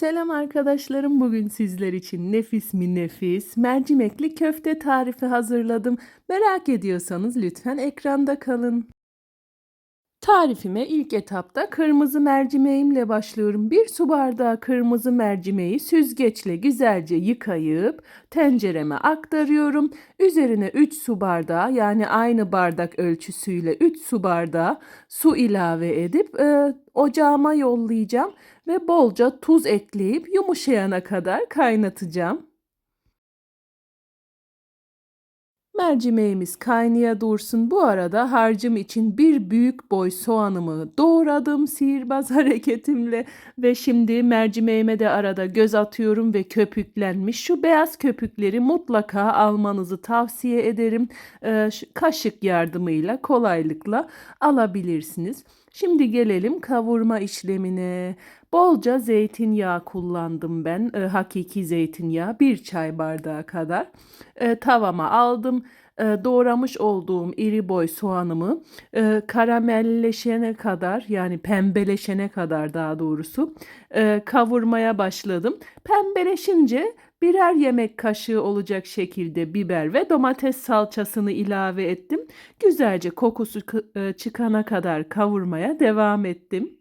Selam arkadaşlarım. Bugün sizler için nefis mi nefis mercimekli köfte tarifi hazırladım. Merak ediyorsanız lütfen ekranda kalın. Tarifime ilk etapta kırmızı mercimeğimle başlıyorum. Bir su bardağı kırmızı mercimeği süzgeçle güzelce yıkayıp tencereme aktarıyorum. Üzerine 3 su bardağı yani aynı bardak ölçüsüyle 3 su bardağı su ilave edip e, ocağıma yollayacağım ve bolca tuz ekleyip yumuşayana kadar kaynatacağım. Mercimeğimiz kaynaya dursun. Bu arada harcım için bir büyük boy soğanımı doğradım sihirbaz hareketimle ve şimdi mercimeğime de arada göz atıyorum ve köpüklenmiş. Şu beyaz köpükleri mutlaka almanızı tavsiye ederim. Ee, kaşık yardımıyla kolaylıkla alabilirsiniz. Şimdi gelelim kavurma işlemine. Bolca zeytinyağı kullandım ben. E, hakiki zeytinyağı bir çay bardağı kadar. E, tavama aldım. E, doğramış olduğum iri boy soğanımı e, karamelleşene kadar yani pembeleşene kadar daha doğrusu e, kavurmaya başladım. Pembeleşince birer yemek kaşığı olacak şekilde biber ve domates salçasını ilave ettim. Güzelce kokusu e, çıkana kadar kavurmaya devam ettim.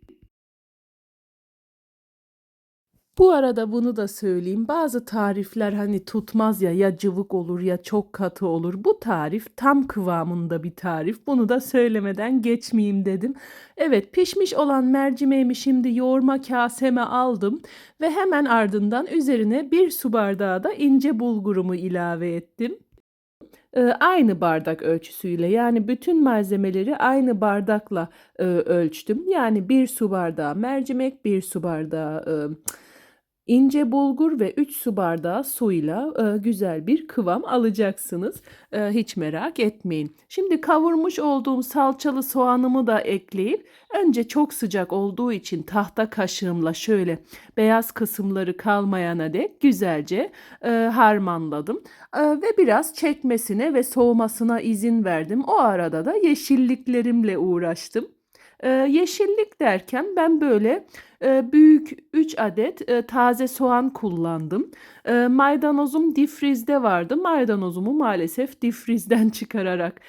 Bu arada bunu da söyleyeyim. Bazı tarifler hani tutmaz ya ya cıvık olur ya çok katı olur. Bu tarif tam kıvamında bir tarif. Bunu da söylemeden geçmeyeyim dedim. Evet pişmiş olan mercimeğimi şimdi yoğurma kaseme aldım ve hemen ardından üzerine bir su bardağı da ince bulgurumu ilave ettim aynı bardak ölçüsüyle yani bütün malzemeleri aynı bardakla ölçtüm. Yani bir su bardağı mercimek, bir su bardağı ince bulgur ve 3 su bardağı suyla e, güzel bir kıvam alacaksınız. E, hiç merak etmeyin. Şimdi kavurmuş olduğum salçalı soğanımı da ekleyip önce çok sıcak olduğu için tahta kaşığımla şöyle beyaz kısımları kalmayana dek güzelce e, harmanladım. E, ve biraz çekmesine ve soğumasına izin verdim. O arada da yeşilliklerimle uğraştım. Yeşillik derken ben böyle büyük 3 adet taze soğan kullandım. Maydanozum difrizde vardı. Maydanozumu maalesef difrizden çıkararak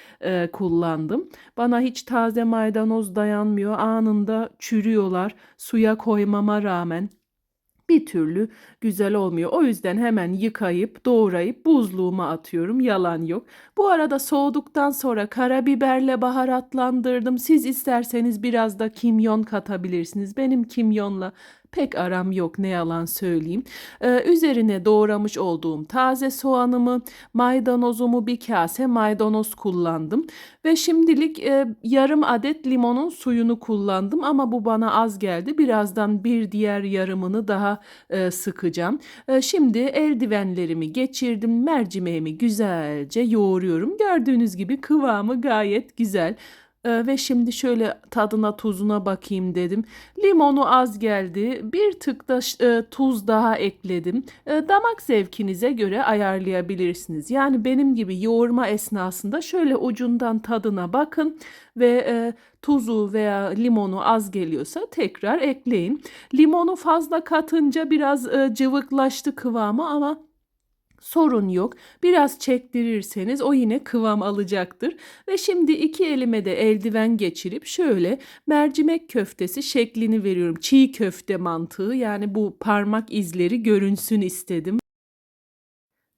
kullandım. Bana hiç taze maydanoz dayanmıyor. Anında çürüyorlar. Suya koymama rağmen bir türlü güzel olmuyor. O yüzden hemen yıkayıp doğrayıp buzluğuma atıyorum. Yalan yok. Bu arada soğuduktan sonra karabiberle baharatlandırdım. Siz isterseniz biraz da kimyon katabilirsiniz. Benim kimyonla pek aram yok ne yalan söyleyeyim. Ee, üzerine doğramış olduğum taze soğanımı, maydanozumu bir kase maydanoz kullandım. Ve şimdilik e, yarım adet limonun suyunu kullandım ama bu bana az geldi. Birazdan bir diğer yarımını daha e, sıkacağım. E, şimdi eldivenlerimi geçirdim. Mercimeğimi güzelce yoğuruyorum. Gördüğünüz gibi kıvamı gayet güzel. Ee, ve şimdi şöyle tadına tuzuna bakayım dedim. Limonu az geldi. Bir tık da e, tuz daha ekledim. E, damak zevkinize göre ayarlayabilirsiniz. Yani benim gibi yoğurma esnasında şöyle ucundan tadına bakın ve e, tuzu veya limonu az geliyorsa tekrar ekleyin. Limonu fazla katınca biraz e, cıvıklaştı kıvamı ama sorun yok. Biraz çektirirseniz o yine kıvam alacaktır. Ve şimdi iki elime de eldiven geçirip şöyle mercimek köftesi şeklini veriyorum. Çiğ köfte mantığı yani bu parmak izleri görünsün istedim.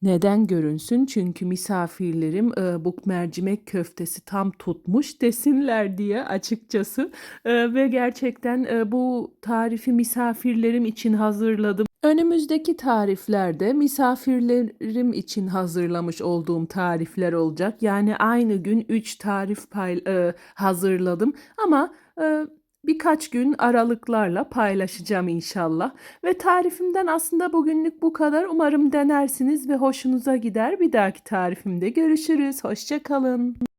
Neden görünsün? Çünkü misafirlerim e, bu mercimek köftesi tam tutmuş desinler diye açıkçası e, ve gerçekten e, bu tarifi misafirlerim için hazırladım. Önümüzdeki tariflerde misafirlerim için hazırlamış olduğum tarifler olacak. Yani aynı gün 3 tarif pay, e, hazırladım ama e, birkaç gün aralıklarla paylaşacağım inşallah. Ve tarifimden aslında bugünlük bu kadar. Umarım denersiniz ve hoşunuza gider. Bir dahaki tarifimde görüşürüz. Hoşçakalın.